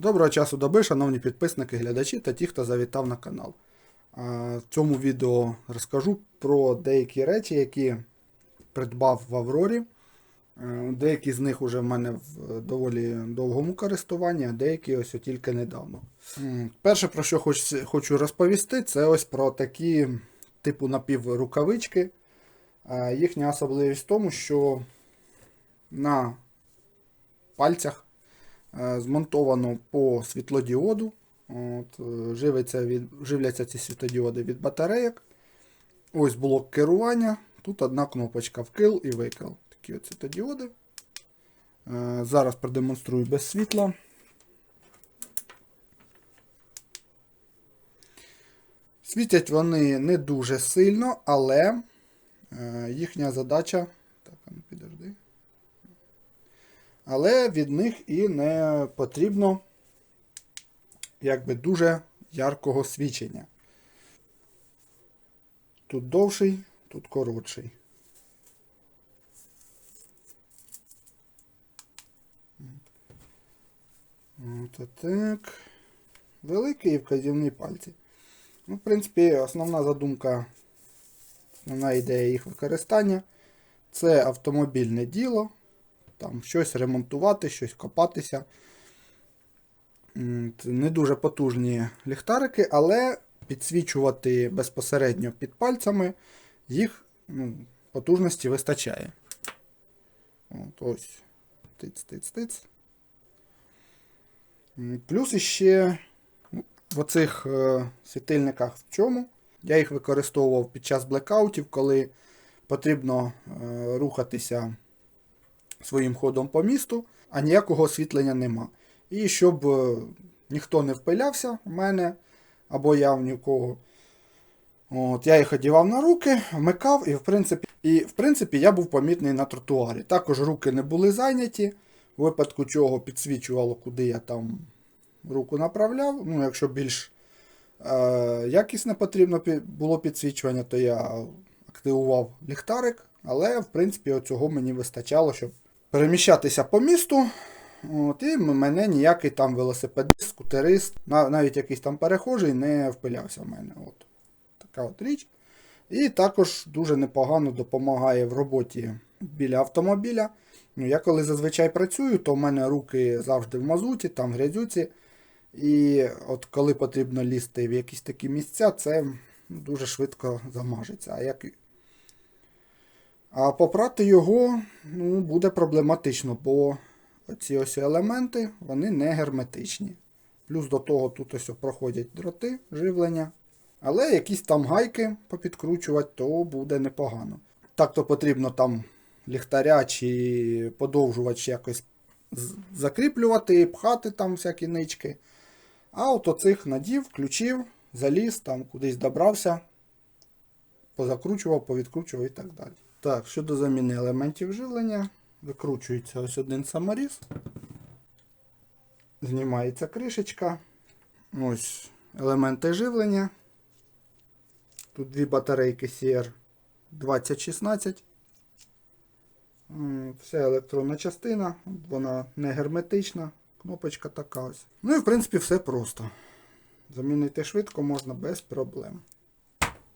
Доброго часу доби, шановні підписники, глядачі та ті, хто завітав на канал. В цьому відео розкажу про деякі речі, які придбав в Аврорі. Е, Деякі з них вже в мене в доволі довгому користуванні, а деякі ось тільки недавно. Перше, про що хочу розповісти, це ось про такі типу напіврукавички. Їхня особливість в тому, що на пальцях змонтовано по світлодіоду. От, е, живиться від, живляться ці світлодіоди від батарейок. Ось блок керування. Тут одна кнопочка вкил і викил. Такі от світлодіоди. Е, Зараз продемонструю без світла. Світять вони не дуже сильно, але е, їхня задача. Так, а ну підожди. Але від них і не потрібно якби дуже яркого свічення. Тут довший, тут коротший. От так. Великий і вказівний пальці. Ну, в принципі, основна задумка, основна ідея їх використання це автомобільне діло там щось ремонтувати, щось копатися. Не дуже потужні ліхтарики, але підсвічувати безпосередньо під пальцями їх ну, потужності вистачає. От ось. Тиць-тиць-тиць. Плюс іще ну, в оцих е, світильниках в чому. Я їх використовував під час блекаутів, коли потрібно е, рухатися своїм ходом по місту, а ніякого освітлення нема. І щоб е, ніхто не впилявся в мене, або я в нікого. От, Я їх одівав на руки, вмикав, і в принципі, і, в принципі я був помітний на тротуарі. Також руки не були зайняті, в випадку чого підсвічувало, куди я там руку направляв. Ну, Якщо більш е, якісне потрібно було підсвічування, то я активував ліхтарик. Але, в принципі, цього мені вистачало, щоб переміщатися по місту. От, і мене ніякий там велосипедист, скутерист, навіть якийсь там перехожий не впилявся в мене. От. Така от річ. І також дуже непогано допомагає в роботі біля автомобіля. Ну, я коли зазвичай працюю, то в мене руки завжди в мазуті, там в грязюці. І от коли потрібно лізти в якісь такі місця, це дуже швидко замажеться. А як а попрати його ну, буде проблематично, бо ці ось елементи вони не герметичні. Плюс до того тут ось проходять дроти живлення. Але якісь там гайки попідкручувати, то буде непогано. Так то потрібно там ліхтаря чи подовжувач якось закріплювати, пхати там всякі нички. А от оцих надів, включив, заліз, там кудись добрався, позакручував, повідкручував і так далі. Так, щодо заміни елементів живлення, викручується ось один саморіз. Знімається кришечка. Ось елементи живлення. Тут дві батарейки CR 2016. Вся електронна частина, вона не герметична, кнопочка така ось. Ну і в принципі все просто. Замінити швидко можна без проблем.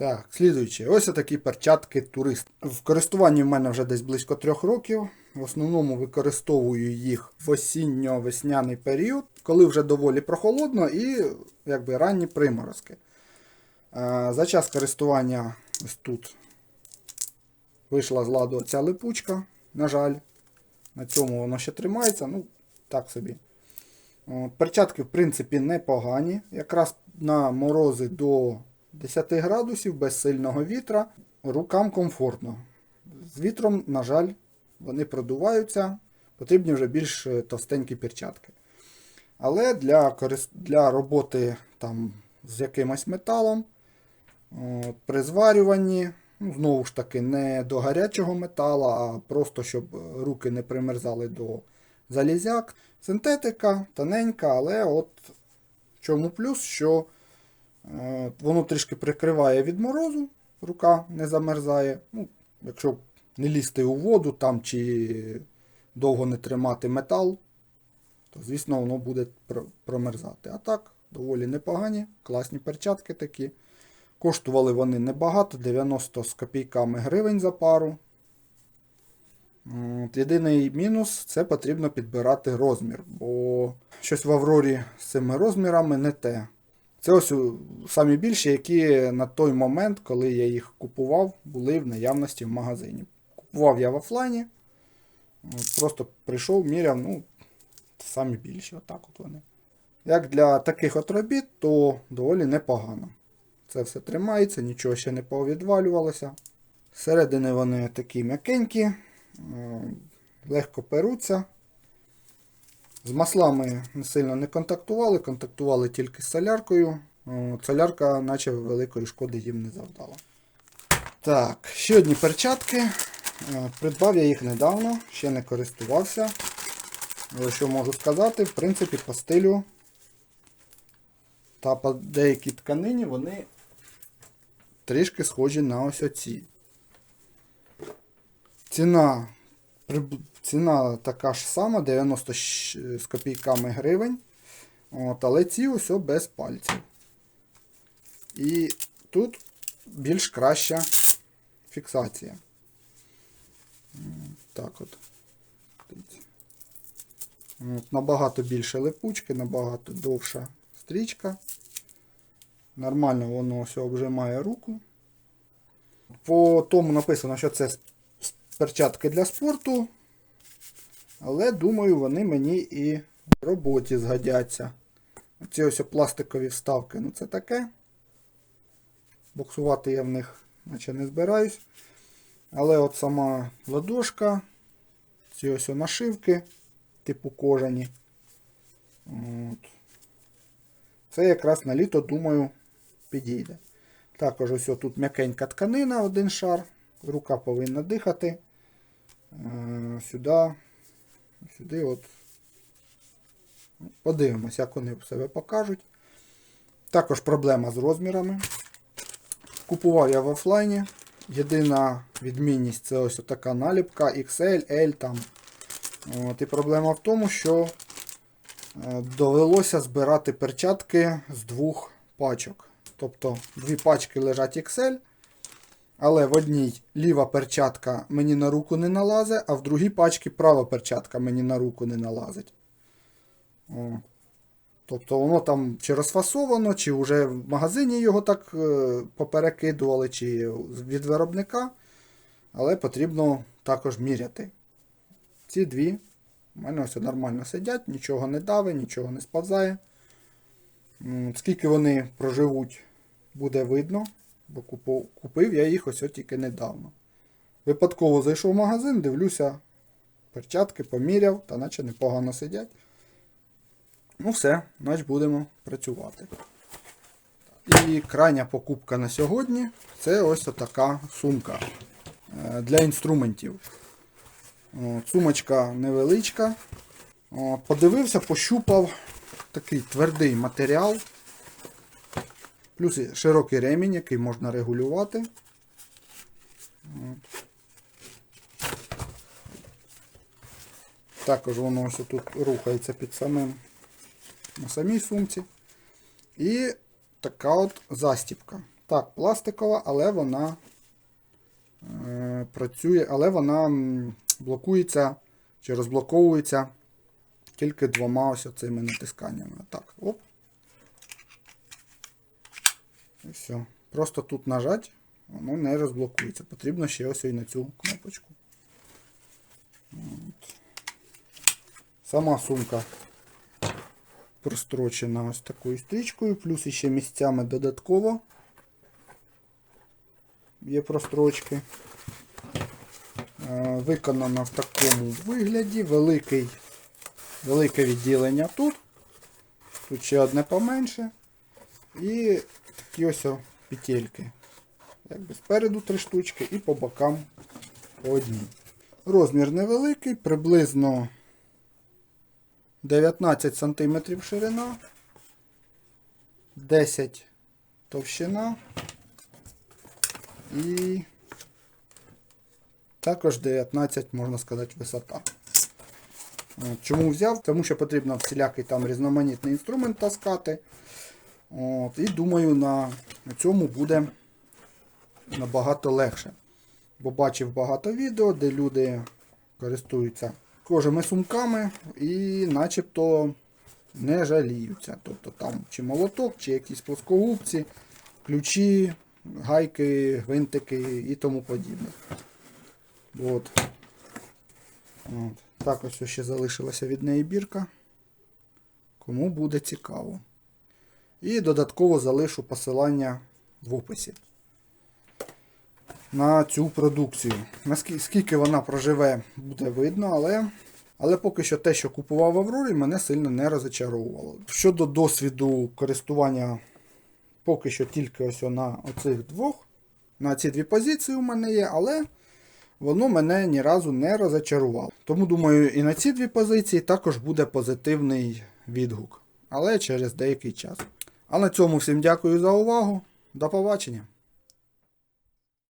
Так, слідуючи, ось такі перчатки турист. В користуванні в мене вже десь близько трьох років. В основному використовую їх в осінньо-весняний період, коли вже доволі прохолодно і якби ранні приморозки. Е, За час користування тут вийшла з ладу ця липучка, на жаль. На цьому воно ще тримається, ну, так собі. Перчатки, в принципі, непогані. Якраз на морози до 10 градусів без сильного вітра. Рукам комфортно. З вітром, на жаль, вони продуваються. Потрібні вже більш е, товстенькі перчатки. Але для, для роботи там, з якимось металом, при зварюванні, ну, знову ж таки, не до гарячого металу, а просто щоб е, руки не примерзали до залізяк. Синтетика тоненька, але от в чому плюс, що е, воно трішки прикриває від морозу, рука не замерзає. Ну, якщо не лізти у воду там чи довго не тримати метал, то звісно воно буде промерзати. А так, доволі непогані, класні перчатки такі. Коштували вони небагато, 90 з копійками гривень за пару. От, Єдиний мінус це потрібно підбирати розмір, бо щось в Аврорі з цими розмірами не те. Це ось самі більші, які на той момент, коли я їх купував, були в наявності в магазині. Купував я в офлайні. Просто прийшов, міряв, ну, самі більші, отак от вони. Як для таких от робіт, то доволі непогано. Це все тримається, нічого ще не повідвалювалося. Зсередини вони такі м'якенькі, е, легко перуться. З маслами сильно не контактували, контактували тільки з соляркою. Солярка, наче великої шкоди їм не завдала. Так, ще одні перчатки. Е, Придбав я їх недавно, ще не користувався. Що можу сказати, в принципі, по стилю та по деякій тканині вони трішки схожі на ось оці. Ціна, ціна така ж сама, 90 з копійками гривень. От, але ці ось без пальців. І тут більш краща фіксація. Так от. От, набагато більше липучки, набагато довша стрічка. Нормально воно все обжимає руку. По тому написано, що це перчатки для спорту. Але думаю, вони мені і в роботі згодяться. Ці ось пластикові вставки, ну це таке. Боксувати я в них наче не збираюсь. Але от сама ладошка, ці ось нашивки, типу кожані. От. Це якраз на літо, думаю, підійде. Також ось тут м'якенька тканина, один шар. Рука повинна дихати. Е, Сюди, сюди от. Подивимось, як вони себе покажуть. Також проблема з розмірами. Купував я в офлайні. Єдина відмінність це ось така наліпка XL, L там. От, і проблема в тому, що е, довелося збирати перчатки з двох пачок. Тобто дві пачки лежать XL, але в одній ліва перчатка мені на руку не налазить, а в другій пачці права перчатка мені на руку не налазить. О. Тобто воно там чи розфасовано, чи вже в магазині його так е, поперекидували, чи від виробника. Але потрібно також міряти. Ці дві у мене ось нормально сидять, нічого не давить, нічого не сповзає. Скільки вони проживуть, буде видно, бо купив я їх ось тільки недавно. Випадково зайшов в магазин, дивлюся, перчатки поміряв, та наче непогано сидять. Ну все, значить будемо працювати. І крайня покупка на сьогодні це ось така сумка е, для інструментів. Сумочка невеличка. Подивився, пощупав такий твердий матеріал. Плюс широкий ремінь, який можна регулювати. Також воно ось тут рухається під самим на самій сумці. І така от застіпка. Так, пластикова, але вона е, працює, але вона блокується чи розблоковується тільки двома ось цими натисканнями. Так, оп. І все. Просто тут нажать, воно не розблокується. Потрібно ще ось і на цю кнопочку. От. Сама сумка прострочена ось такою стрічкою, плюс іще місцями додатково є прострочки. Е, Виконана в такому вигляді. Великий, велике відділення тут. Тут ще одне поменше. І такі ось петельки. Якби спереду три штучки і по бокам по одній. Розмір невеликий, приблизно 19 см ширина, 10 товщина і також 19, можна сказати, висота. Чому взяв? Тому що потрібно всілякий там різноманітний інструмент таскати. От, і думаю, на цьому буде набагато легше. Бо бачив багато відео, де люди користуються кожими сумками і начебто не жаліються. Тобто там чи молоток, чи якісь плоскогубці, ключі, гайки, гвинтики і тому подібне. От. От. Так ось ще залишилася від неї бірка. Кому буде цікаво. І додатково залишу посилання в описі на цю продукцію. Наскільки скільки вона проживе, буде видно, але, але поки що те, що купував в Аврорі, мене сильно не розочаровувало. Щодо досвіду користування, поки що тільки ось на оцих двох, на ці дві позиції у мене є, але воно мене ні разу не розочарувало. Тому думаю, і на ці дві позиції також буде позитивний відгук, але через деякий час. А на цьому всім дякую за увагу. До побачення!